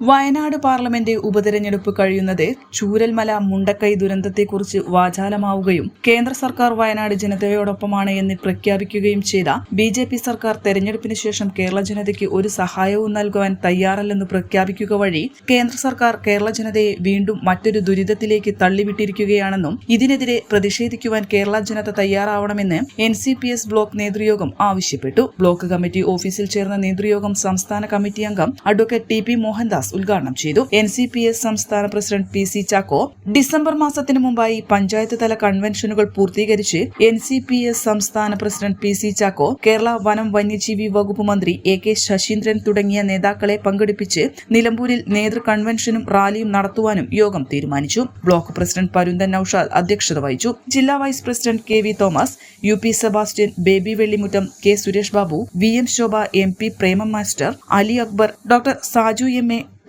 Wayanad parliament ഉപതെരഞ്ഞെടുപ്പ് കഴിയുന്നത് ചൂരൽമല മുണ്ടക്കൈ ദുരന്തത്തെക്കുറിച്ച് വാചാലമാവുകയും കേന്ദ്ര സർക്കാർ വയനാട് ജനതയോടൊപ്പമാണ് എന്ന് പ്രഖ്യാപിക്കുകയും ചെയ്ത ബി ജെ പി സർക്കാർ തെരഞ്ഞെടുപ്പിന് ശേഷം കേരള ജനതയ്ക്ക് ഒരു സഹായവും നൽകുവാൻ തയ്യാറല്ലെന്ന് പ്രഖ്യാപിക്കുക വഴി കേന്ദ്ര സർക്കാർ കേരള ജനതയെ വീണ്ടും മറ്റൊരു ദുരിതത്തിലേക്ക് തള്ളിവിട്ടിരിക്കുകയാണെന്നും ഇതിനെതിരെ പ്രതിഷേധിക്കുവാൻ കേരള ജനത തയ്യാറാവണമെന്ന് N C P S block നേതൃയോഗം ആവശ്യപ്പെട്ടു. ബ്ലോക്ക് കമ്മിറ്റി ഓഫീസിൽ ചേർന്ന നേതൃയോഗം സംസ്ഥാന കമ്മിറ്റി അംഗം അഡ്വക്കേറ്റ് ടി പി മോഹൻദാസ് ഉദ്ഘാടനം ചെയ്തു. എൻ സി പി എസ് സംസ്ഥാന president P C Chacko. December മാസത്തിന് മുമ്പായി പഞ്ചായത്ത് തല കൺവെൻഷനുകൾ പൂർത്തീകരിച്ച് എൻ സി പി എസ് സംസ്ഥാന president P C Chacko Kerala വനം വന്യജീവി വകുപ്പ് മന്ത്രി എ കെ ശശീന്ദ്രൻ തുടങ്ങിയ നേതാക്കളെ പങ്കെടുപ്പിച്ച് നിലമ്പൂരിൽ നേതൃ കൺവെൻഷനും റാലിയും നടത്തുവാനും യോഗം തീരുമാനിച്ചു. ബ്ലോക്ക് പ്രസിഡന്റ് പരുന്തൻ നൌഷാദ് അധ്യക്ഷത വഹിച്ചു. ജില്ലാ vice president K V Thomas U P Sebastian Baby Vellimuttam K Suresh Babu V M Shobha M P Premam master Ali Akbar doctor Saju M A